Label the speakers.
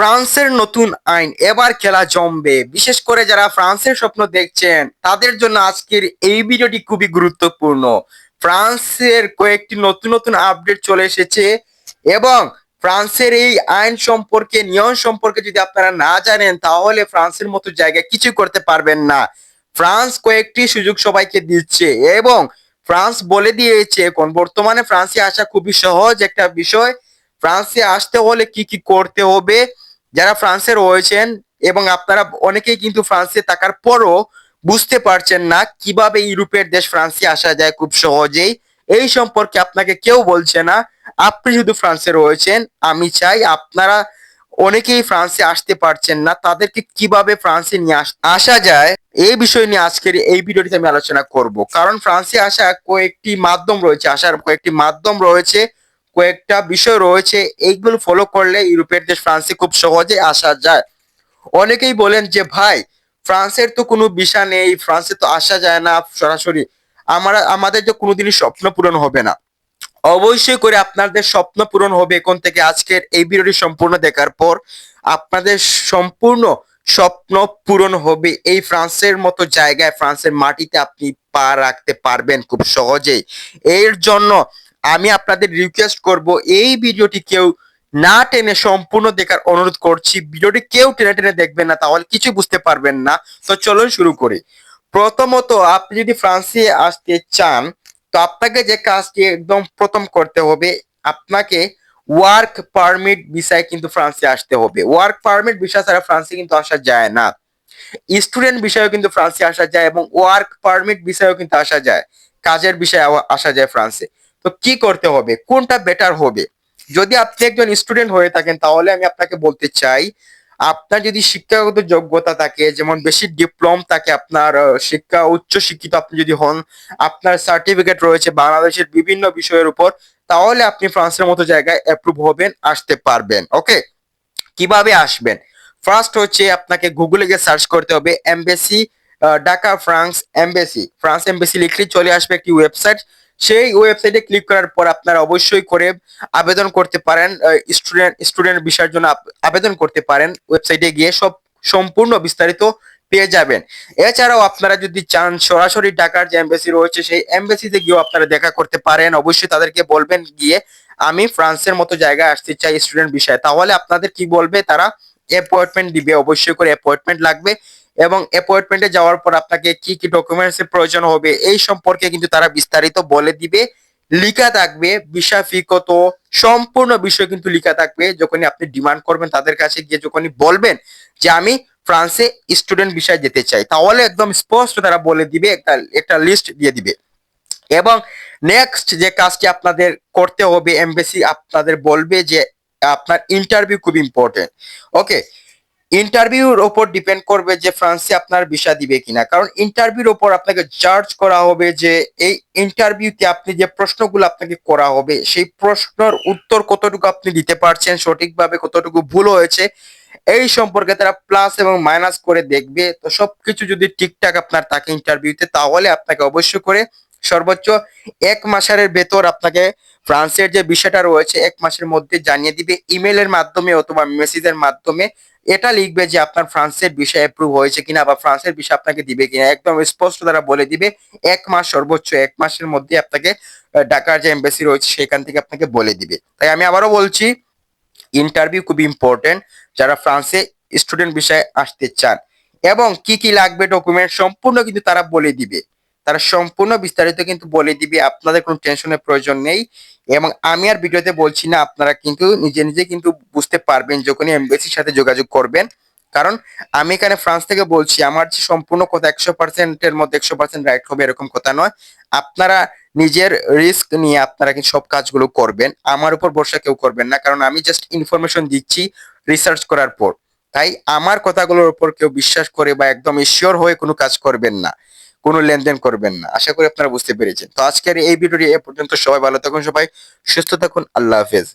Speaker 1: ফ্রান্সের নতুন আইন এবার খেলা জমবে। বিশেষ করে যারা ফ্রান্সের স্বপ্ন দেখছেন, তাদের জন্য আজকের এই ভিডিওটি খুবই গুরুত্বপূর্ণ। ফ্রান্সের কয়েকটি নতুন নতুন আপডেট চলে এসেছে এবং ফ্রান্সের এই আইন সম্পর্কে, নিয়ম সম্পর্কে যদি আপনারা না জানেন, তাহলে ফ্রান্সের মতো জায়গায় কিছু করতে পারবেন না। ফ্রান্স কয়েকটি সুযোগ সবাইকে দিচ্ছে এবং ফ্রান্স বলে দিয়েছে, এখন বর্তমানে ফ্রান্সে আসা খুবই সহজ একটা বিষয়। ফ্রান্সে আসতে হলে কি কি করতে হবে? যারা ফ্রান্সে রয়েছেন এবং আপনারা অনেকেই কিন্তু ফ্রান্সে থাকার পরও বুঝতে পারছেন না কীভাবে ইউরোপের দেশ ফ্রান্সে আসা যায় খুব সহজেই। এই সম্পর্কে আপনাকে কেউ বলছে না। আপনি শুধু ফ্রান্সে রয়েছেন, আমি চাই আপনারা অনেকেই ফ্রান্সে আসতে পারছেন না। তাদেরকে কীভাবে ফ্রান্সে নিয়ে আস- যায়, এই বিষয় নিয়ে আজকের এই ভিডিওটিতে আমি আলোচনা করব। কারণ ফ্রান্সে আসা কয়েকটি মাধ্যম রয়েছে, আসার কয়েকটি মাধ্যম রয়েছে। কয়েকটা বিষয় রয়েছে, এইগুলো ফলো করলে ইউরোপের দেশ ফ্রান্সে খুব সহজে আসা যায়। অনেকেই বলেন যে, ভাই, ফ্রান্সের তো কোনো ভিসা নেই, ফ্রান্সে তো আসা যায় না সরাসরি। আমরা, আমাদের তো কোনোদিনই স্বপ্ন পূরণ হবে না। অবশ্যই করে আপনাদের স্বপ্ন পূরণ হবে এখন থেকে আজকের এই ভিডিওটি সম্পূর্ণ দেখার পর আপনাদের সম্পূর্ণ স্বপ্ন পূরণ হবে এই ফ্রান্সের মতো জায়গায়, ফ্রান্সের মাটিতে আপনি পা রাখতে পারবেন খুব সহজেই। এর জন্য আমি আপনাদের রিকোয়েস্ট করব, এই ভিডিওটি কেউ না টেনে সম্পূর্ণ দেখার অনুরোধ করছি। ভিডিওটি কেউ টেনে টেনে দেখবেন না, তাহলে কিছু বুঝতে পারবেন না। তো চলুন শুরু করি। প্রথমত, আপনি যদি ফ্রান্সে আসতে চান, তো আপনাকে যে কাজটি একদম প্রথম করতে হবে, আপনাকে ওয়ার্ক পারমিট ভিসায় কিন্তু ফ্রান্সে আসতে হবে। ওয়ার্ক পারমিট ভিসা ছাড়া ফ্রান্সে কিন্তু আসা যায় না। স্টুডেন্ট বিষয়েও কিন্তু ফ্রান্সে আসা যায় এবং ওয়ার্ক পারমিট বিষয়েও কিন্তু আসা যায়। কাজের বিষয়ে আসা যায় ফ্রান্সে। তো কি করতে হবে? কোনটা বেটার হবে? যদি আপনি একজন স্টুডেন্ট হয়ে থাকেন, তাহলে আমি আপনাকে বলতে চাই, আপনার যদি শিক্ষাগত যোগ্যতা থাকে, যেমন বেশি ডিপ্লোম থাকে আপনার শিক্ষা, উচ্চ শিক্ষিত আপনি যদি হন, আপনার সার্টিফিকেট রয়েছে বাংলাদেশের বিভিন্ন বিষয়ের উপর, তাহলে আপনি ফ্রান্সের মতো জায়গায় অ্যাপ্রুভ হবেন, আসতে পারবেন ওকে কীভাবে আসবেন? ফার্স্ট হচ্ছে আপনাকে গুগলে গিয়ে সার্চ করতে হবে embassy Dhaka France embassy France embassy লিখলেই চলে আসবে একটি ওয়েবসাইট সেই ওয়েবসাইটে ক্লিক করার পর আপনারা অবশ্যই করে আবেদন করতে পারেন স্টুডেন্ট স্টুডেন্ট বিষয়ের জন্য আবেদন করতে পারেন ওয়েবসাইটে গিয়ে সব সম্পূর্ণ বিস্তারিত পেয়ে যাবেন। এছাড়াও আপনারা যদি চান সরাসরি ঢাকার যে এমবেসি রয়েছে, সেই এমবেসিতে গিয়েও আপনারা দেখা করতে পারেন। অবশ্যই তাদেরকে বলবেন গিয়ে, আমি ফ্রান্সের মতো জায়গায় আসতে চাই স্টুডেন্ট বিষয়ে তাহলে আপনাদের কি বলবে? তারা অ্যাপয়েন্টমেন্ট দিবে। অবশ্যই করে অ্যাপয়েন্টমেন্ট লাগবে। এবং অ্যাপয়েন্টমেন্টে যাওয়ার পর আপনাকে কি কি ডকুমেন্টস এর প্রয়োজন হবে, এই সম্পর্কে কিন্তু তারা বিস্তারিত বলে দিবে। লিখা থাকবে ভিসা ফি কত, সম্পূর্ণ বিষয় কিন্তু লিখা থাকবে। যখনই আপনি ডিমান্ড করবেন তাদের কাছে গিয়ে যখনই বলবেন যে আমি ফ্রান্সে স্টুডেন্ট বিষয়ে যেতে চাই, তাহলে একদম স্পষ্ট তারা বলে দিবে, একটা একটা লিস্ট দিয়ে দিবে। এবং নেক্সট যে কাজটি আপনাদের করতে হবে এমবেসি আপনাদের বলবে যে আপনার ইন্টারভিউ খুব ইম্পর্টেন্ট ওকে ইন্টারভিউর ওপর ডিপেন্ড করবে যে ফ্রান্সে আপনার ভিসা দিবে কিনা। কারণ ইন্টারভিউর ওপর আপনাকে জাজ করা হবে যে এই ইন্টারভিউতে আপনি যে প্রশ্নগুলো আপনাকে করা হবে, সেই প্রশ্নের উত্তর কতটুকু আপনি দিতে পারছেন, সঠিকভাবে কতটুকু ভুল হয়েছে, এই সম্পর্কে তারা প্লাস এবং মাইনাস করে দেখবে। তো সবকিছু যদি ঠিকঠাক আপনার থাকে ইন্টারভিউতে তাহলে আপনাকে অবশ্যই করে সর্বোচ্চ এক মাসের ভেতর আপনাকে ফ্রান্সের যে বিষয়টা রয়েছে, এক মাসের মধ্যে জানিয়ে দিবে। ইমেলের মাধ্যমে অথবা মেসেজের মাধ্যমে এটা লিখবে যে আপনার ফ্রান্সের বিষয় অ্যাপ্রুভ হয়েছে কিনা বা ফ্রান্সের বিষয় আপনাকে দিবে কিনা। একদম স্পষ্ট তারা বলে দিবে। এক মাস, সর্বোচ্চ এক মাসের মধ্যে আপনাকে ঢাকার যে এম্বাসি রয়েছে সেখান থেকে আপনাকে বলে দিবে। তাই আমি আবারও বলছি ইন্টারভিউ খুবই ইম্পর্টেন্ট যারা ফ্রান্সে স্টুডেন্ট বিষয়ে আসতে চান। এবং কি কি লাগবে ডকুমেন্ট সম্পূর্ণ কিন্তু তারা বলে দিবে। তারা সম্পূর্ণ বিস্তারিত কিন্তু বলে দিবে, আপনাদের কোনো টেনশনের প্রয়োজন নেই এবং আমি আর ভিডিওতে বলছি না, আপনারা কিন্তু নিজে নিজে কিন্তু বুঝতে পারবেন যখনই এমবেসির সাথে যোগাযোগ করবেন। কারণ আমি এখানে ফ্রান্স থেকে বলছি, আমার যে সম্পূর্ণ কথা একশো পার্সেন্টের মধ্যে একশো পার্সেন্ট রাইট হবে এরকম কথা নয়। আপনারা নিজের রিস্ক নিয়ে আপনারা কিন্তু সব কাজগুলো করবেন, আমার উপর ভরসা কেউ করবেন না, কারণ আমি জাস্ট ইনফরমেশন দিচ্ছি রিসার্চ করার পর। তাই আমার কথাগুলোর উপর কেউ বিশ্বাস করে বা একদম শিওর হয়ে কোনো কাজ করবেন না। কোনো লেনদেন করবেন না। আশা করি আপনারা বুঝতে পেরেছেন। তো আজকের এই ভিডিওটি এ পর্যন্ত। সবাই ভালো থাকুন সবাই। সুস্থ থাকুন। আল্লাহ হাফেজ।